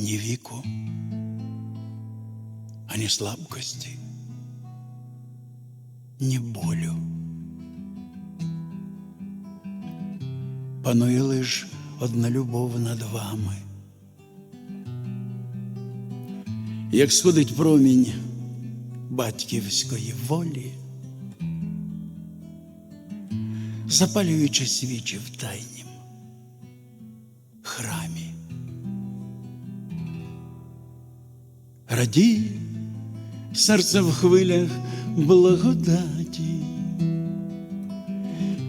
ні віку, ані слабкості, ні болю. Панує лиш одна любов над вами. Як сходить промінь батьківської волі, запалюючи свічі в тайнім храмі. Радій серце в хвилях благодаті,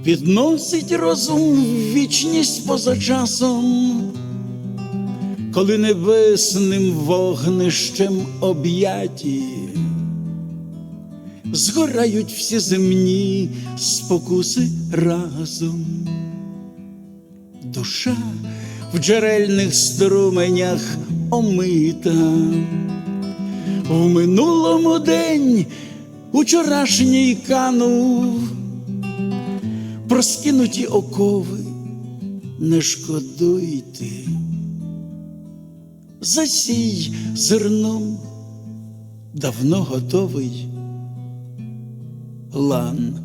підносить розум в вічність поза часом, коли небесним вогнищем об'яті, згорають всі земні спокуси разом. Душа в джерельних струменях омита, в минулому день учорашній канув, проскинуті окови, не шкодуйте, засій зерном давно готовий лан.